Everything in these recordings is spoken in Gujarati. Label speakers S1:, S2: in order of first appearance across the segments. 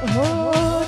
S1: હો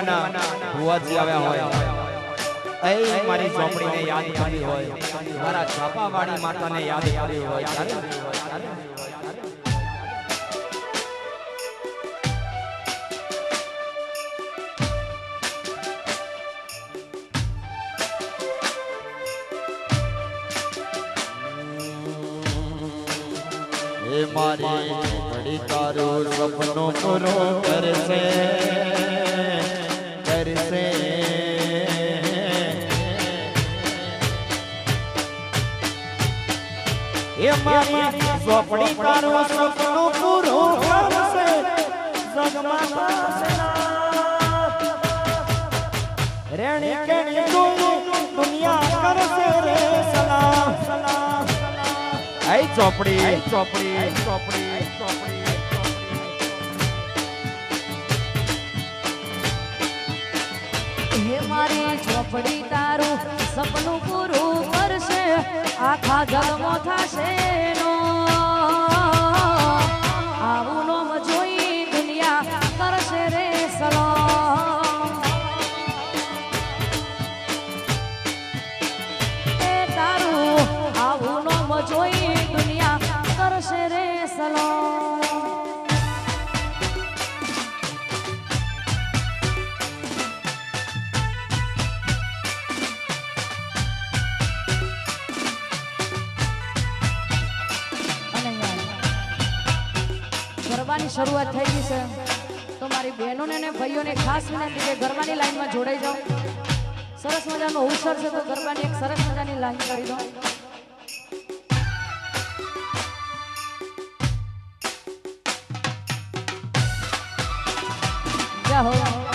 S2: ઝોપડીમાંના ભુવાજી આવ્યા હોય. એ મારી ઝોપડીને યાદ કરી હોય. મારા છાપાવાળી માતાને યાદ કરી હોય. મારી ઝોપડી તારું સપનું કરશે. કરશે એ મારી ઝોપડી તારું સપનું પૂરું કરશે. જગમાં થશે રેણી કેણી તું દુનિયા કરશે રે સલામ. સલામ આઈ ચોપડી આઈ ચોપડી ચોપડી આઈ ચોપડી
S1: મારી ચોપડી તારું સપનું પૂરું કરશે. આખા જગમો થશે નો ભાઈઓને લાઈનમાં ગરબાની જોડાઈ જાઓ. સરસ મજાનો અવસર છે તો ગરબાની એક સરસ મજાની લાઈન કરી દો. જય હો.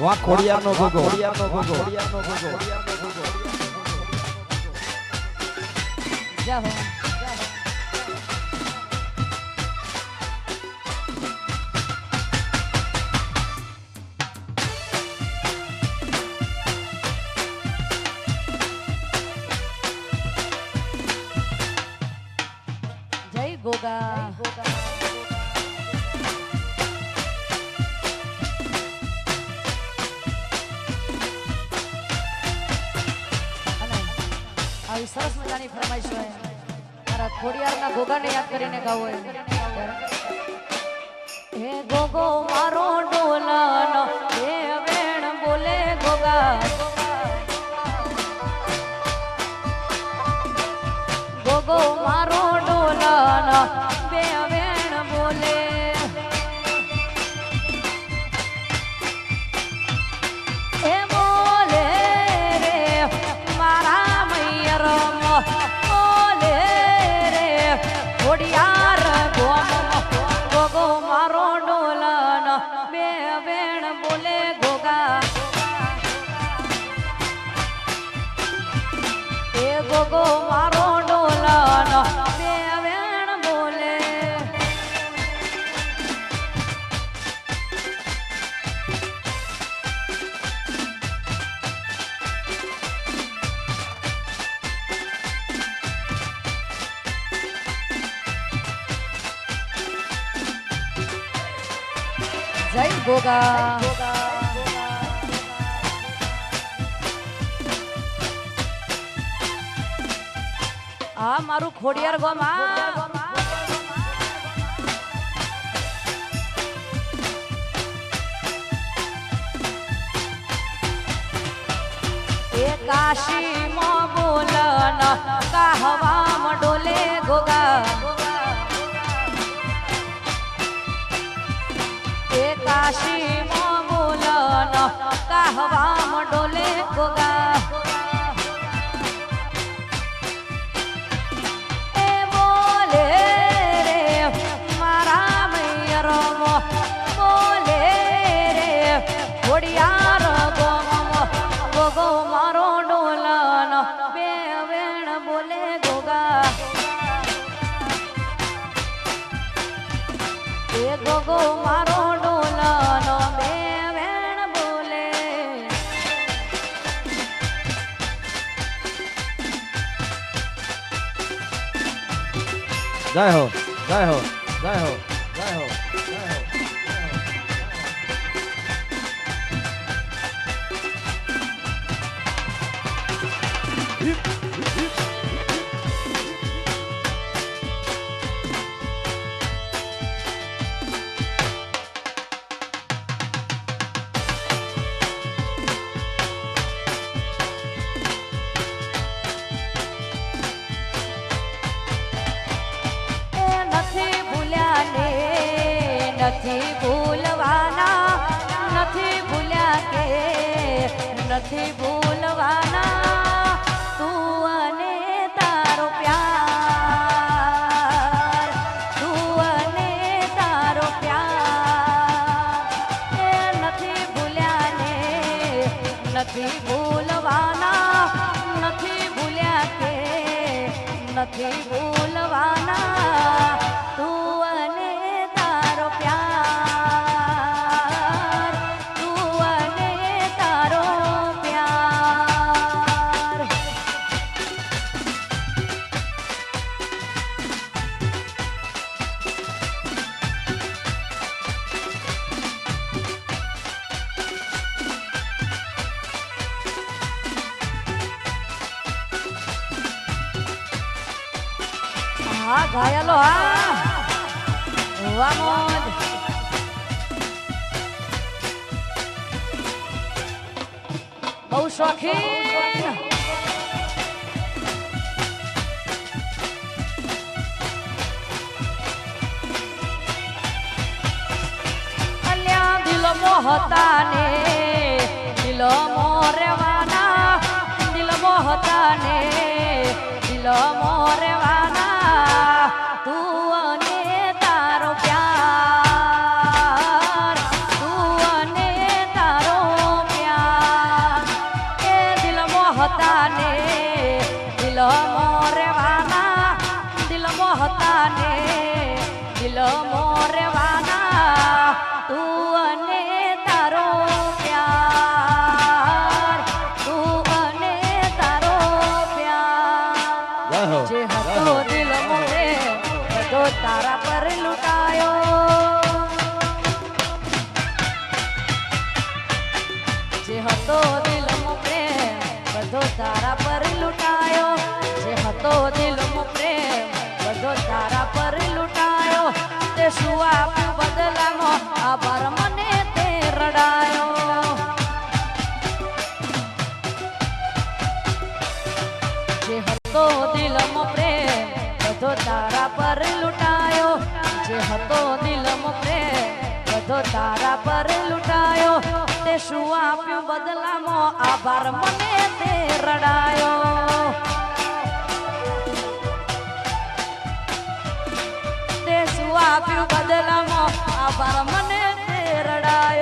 S2: વાખોડિયાનો ભોગો વાખોડિયાનો ભોગો વાખોડિયાનો ભોગો
S1: જ્યાં મારા ખોડિયારના ગોગાને યાદ કરીને ગાવો એમ હે ગોગો મારો ડોલાનો, હે વેણ બોલે ગોગા ગોગો મારો ડોલાનો ભોગા હા મારું ખોડિયાર ગોમ એ કાશીમાં બોલન કાહવામાં ડોલે ગોગા કાશી મોલા કહવા ડોલે ગોગા
S2: જય હો.
S1: નથી બોલવાના નથી ભૂલ્યા કે નથી બોલવા બહુ શોખીન અલ્યા દિલ મોહતા ને દિલ મોરવાના દિલ મોહતા ને દિલ મોરવાના તું શું આપું બદલાનો આભાર મને તે રડાયો. જે હતો દિલમો પ્રેમ, બધો તારા પર લૂંટાયો. જે હતો દિલમો પ્રેમ, બધો તારા પર લૂંટાયો. તે શું આપ્યું બદલામાં આભાર મને બદલામાં. આભાર મને તેરડાય.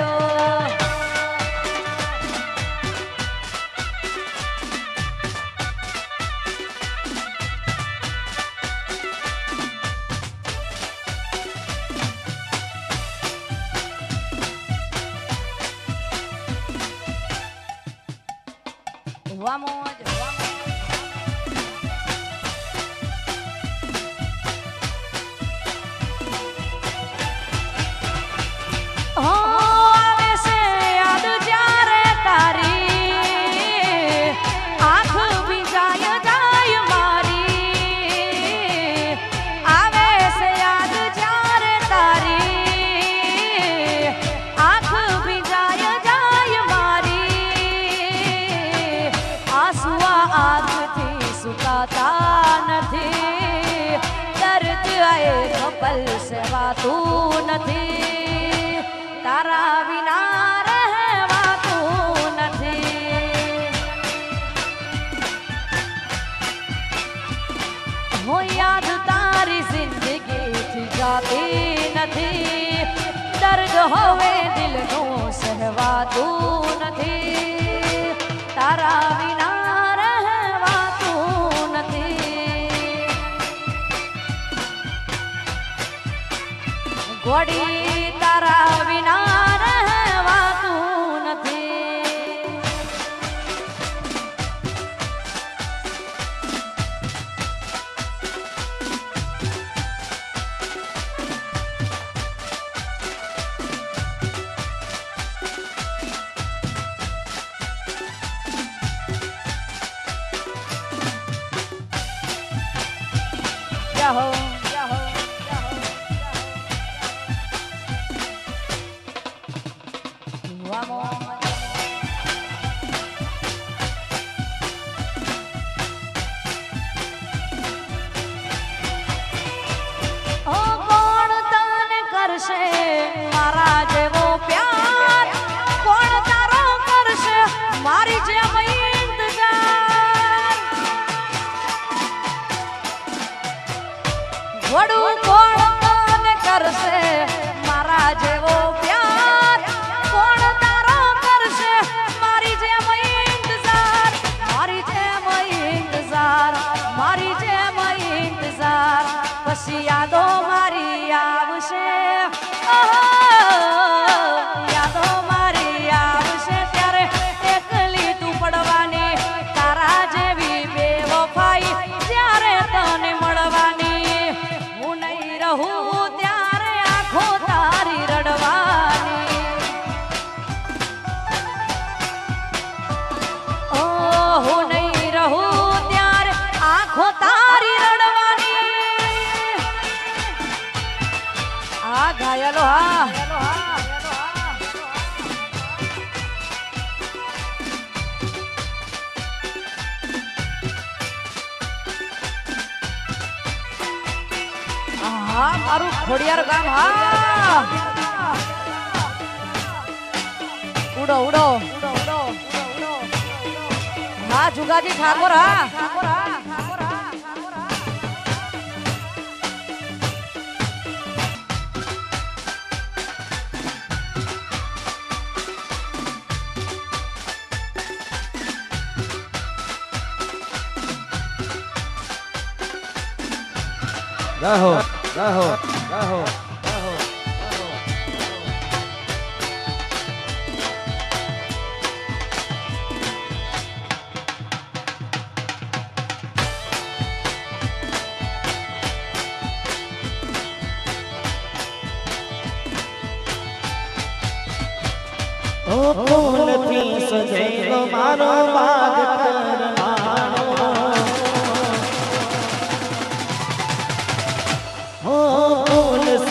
S1: હવે દિલ દિલનું સહેવાતું નથી. તારા વિના રહેવાતું નથી. ઘોડી વડું. ખોડિયાર ગામ હા. ઉડો ઉડો. હા જુગાજી ઠાકોર હા. Daho.
S2: 然后然后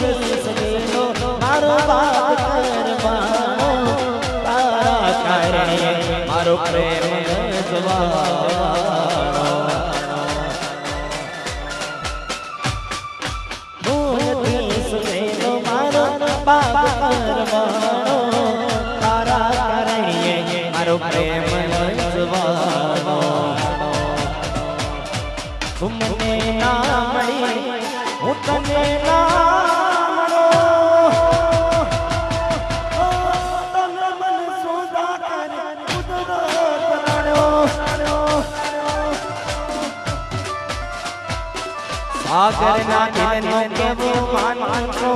S2: કરી શકે તો મારો બાપ કરવાનો તારા કારણે મારો પ્રેમ બાપ કરવાનો તારા કારણે મારો પ્રેમ હાજરના દિલનો કેવું માનશો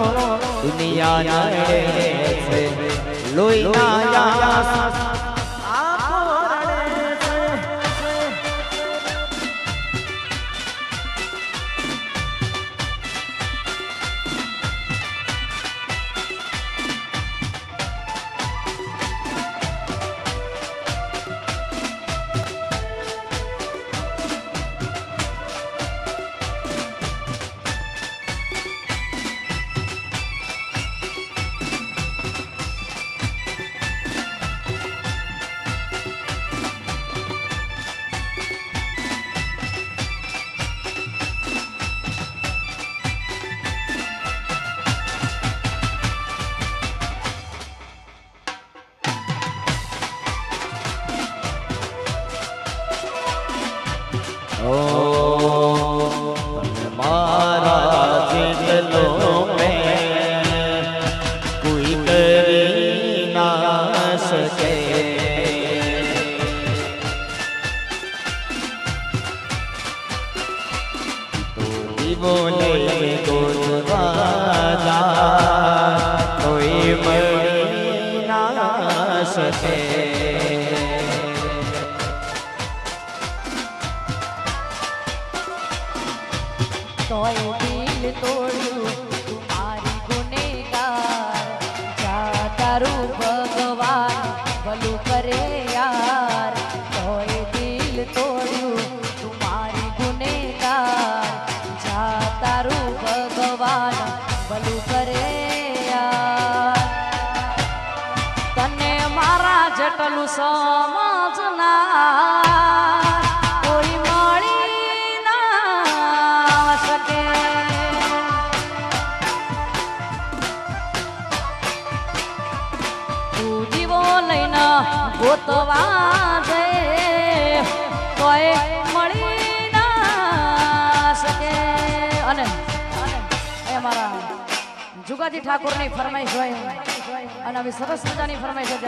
S2: દુનિયા નડે છે. લોહીના યાસ
S1: ગોપી ઠાકોરની ફરમાઈશ હોય. અને આવી સરસ મજાની ફરમાઈશ